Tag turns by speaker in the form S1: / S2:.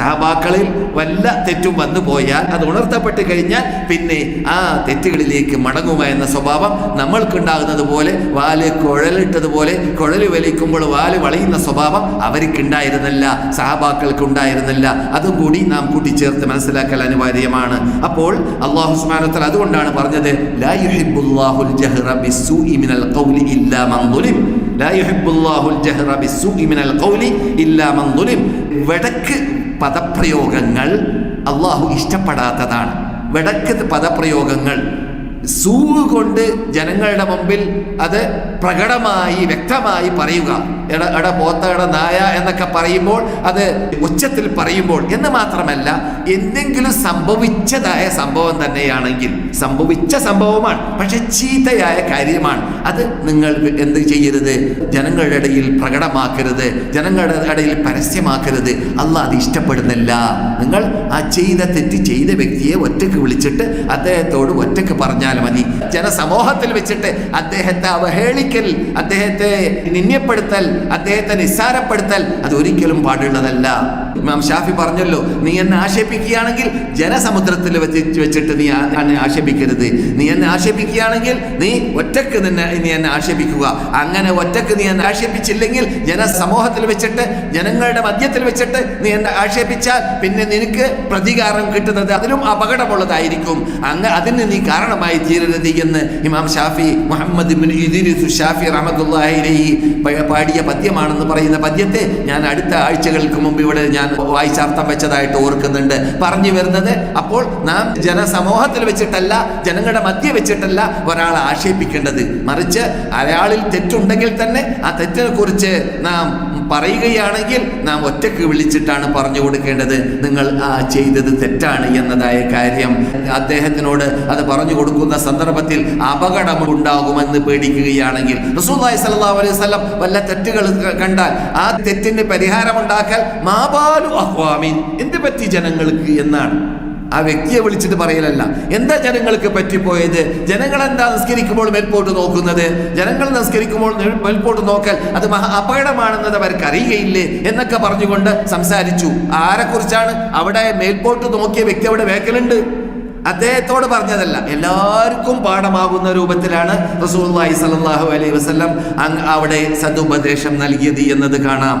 S1: സഹബാക്കളിൽ വല്ല തെറ്റും വന്നു പോയാൽ അത് ഉണർത്തപ്പെട്ട് കഴിഞ്ഞാൽ പിന്നെ ആ തെറ്റുകളിലേക്ക് മടങ്ങുക എന്ന സ്വഭാവം നമ്മൾക്കുണ്ടാകുന്നത് പോലെ വാൽ കുഴലിട്ടതുപോലെ കുഴൽ വലിക്കുമ്പോൾ വാൽ വളയുന്ന സ്വഭാവം അവർക്കുണ്ടായിരുന്നില്ല സഹബാക്കൾക്ക് ഉണ്ടായിരുന്നില്ല അതും കൂടി നാം കൂട്ടിച്ചേർത്ത് മനസ്സിലാക്കൽ അനിവാര്യമാണ്. അപ്പോൾ അള്ളാഹു സുബ്ഹാനഹു അതുകൊണ്ടാണ് പറഞ്ഞത് ലാ ജഹ്റ മിനൽ ഖൗലി ഇല്ലാ മൻ മിനൽ ഖൗലി ഇല്ലാ മൻ വടക്ക് പദപ്രയോഗങ്ങൾ അള്ളാഹു ഇഷ്ടപ്പെടാത്തതാണ്. വടക്കത്ത് പദപ്രയോഗങ്ങൾ. സൂ കൊണ്ട് ജനങ്ങളുടെ മുമ്പിൽ അത് പ്രകടമായി വ്യക്തമായി പറയുക. എട എട പോത്ത എട നായ എന്നൊക്കെ പറയുമ്പോൾ അത് ഉച്ചത്തിൽ പറയുമ്പോൾ എന്ന് മാത്രമല്ല എന്തെങ്കിലും സംഭവിച്ചതായ സംഭവം തന്നെയാണെങ്കിൽ സംഭവിച്ച സംഭവമാണ് പക്ഷെ ചീത്തയായ കാര്യമാണ്. അത് നിങ്ങൾ എന്ത് ചെയ്യരുത്? ജനങ്ങളുടെ ഇടയിൽ പ്രകടമാക്കരുത്. ജനങ്ങളുടെ ഇടയിൽ പരസ്യമാക്കരുത്. അല്ല അത് ഇഷ്ടപ്പെടുന്നില്ല. നിങ്ങൾ ആ ചെയ്ത തെറ്റ് ചെയ്ത വ്യക്തിയെ ഒറ്റയ്ക്ക് വിളിച്ചിട്ട് അദ്ദേഹത്തോട് ഒറ്റയ്ക്ക് പറഞ്ഞാൽ മതി. ജനസമൂഹത്തിൽ വെച്ചിട്ട് അദ്ദേഹത്തെ അവഹേളിക്കൽ അദ്ദേഹത്തെ നിന്യപ്പെടുത്തൽ അദ്ദേഹത്തെ നിസ്സാരപ്പെടുത്തൽ അത് ഒരിക്കലും പാടുള്ളതല്ല. ഇമാം ഷാഫി പറഞ്ഞല്ലോ നീ എന്നെ ആക്ഷേപിക്കുകയാണെങ്കിൽ ജനസമുദ്രത്തിൽ വെച്ച് വെച്ചിട്ട് നീ എന്നെ ആക്ഷേപിക്കരുത്. നീ എന്നെ ആക്ഷേപിക്കുകയാണെങ്കിൽ നീ ഒറ്റയ്ക്ക് നിന്നെ നീ എന്നെ ആക്ഷേപിക്കുക. അങ്ങനെ ഒറ്റയ്ക്ക് നീ എന്നെ ആക്ഷേപിച്ചില്ലെങ്കിൽ ജനസമൂഹത്തിൽ വെച്ചിട്ട് ജനങ്ങളുടെ മധ്യത്തിൽ വെച്ചിട്ട് നീ എന്നെ ആക്ഷേപിച്ചാൽ പിന്നെ നിനക്ക് പ്രതികാരം കിട്ടുന്നത് അതിലും അപകടമുള്ളതായിരിക്കും. അങ്ങ് അതിന് നീ കാരണമായി തീരരുത് എന്ന് ഇമാം ഷാഫി മുഹമ്മദ് ഷാഫി പ- പാടിയ പദ്യമാണെന്ന് പറയുന്ന പദ്യത്തെ ഞാൻ അടുത്ത ആഴ്ചകൾക്ക് മുമ്പ് ഇവിടെ ഞാൻ വായിച്ചർത്ഥം വെച്ചതായിട്ട് ഓർക്കുന്നുണ്ട്. പറഞ്ഞു വരുന്നത് അപ്പോൾ നാം ജനസമൂഹത്തിൽ വെച്ചിട്ടല്ല ജനങ്ങളുടെ മധ്യ വെച്ചിട്ടല്ല ഒരാളെ ആക്ഷേപിക്കേണ്ടത്. മറിച്ച് അയാളിൽ തെറ്റുണ്ടെങ്കിൽ തന്നെ ആ തെറ്റിനെ കുറിച്ച് നാം പറയുകയാണെങ്കിൽ നാം ഒറ്റയ്ക്ക് വിളിച്ചിട്ടാണ് പറഞ്ഞു കൊടുക്കേണ്ടത്. നിങ്ങൾ ആ ചെയ്തത് തെറ്റാണ് എന്നതായ കാര്യം. അദ്ദേഹത്തിനോട് അത് പറഞ്ഞു കൊടുക്കുന്ന സന്ദർഭത്തിൽ അപകടം ഉണ്ടാകുമെന്ന് പേടിക്കുകയാണെങ്കിൽ സ്വല്ലല്ലാഹു അലൈഹി വല്ല തെറ്റുകൾ കണ്ടാൽ ആ തെറ്റിന് പരിഹാരമുണ്ടാക്കൽ മാബാലു അഹ്വാമിൻ. എന്ത് പറ്റി ജനങ്ങൾക്ക് എന്നാണ്? ആ വ്യക്തിയെ വിളിച്ചിട്ട് പറയലല്ല. എന്താ ജനങ്ങൾക്ക് പറ്റിപ്പോയത്? ജനങ്ങൾ എന്താ നിസ്കരിക്കുമ്പോൾ മേൽപോട്ട് നോക്കുന്നത്? ജനങ്ങൾ നിസ്കരിക്കുമ്പോൾ മേൽപോട്ട് നോക്കൽ അത് മഹാ അപകടമാണെന്നത് അവർക്ക് അറിയുകയില്ലേ എന്നൊക്കെ പറഞ്ഞുകൊണ്ട് സംസാരിച്ചു. ആരെക്കുറിച്ചാണ്? അവിടെ മേൽപോട്ട് നോക്കിയ വ്യക്തി അവിടെ വേക്കലുണ്ട്. അദ്ദേഹത്തോട് പറഞ്ഞതല്ല എല്ലാവർക്കും പാഠമാകുന്ന രൂപത്തിലാണ് റസൂൽ അലൈഹി വസ്ലം അവിടെ സതുപദേശം നൽകിയത് എന്നത് കാണാം.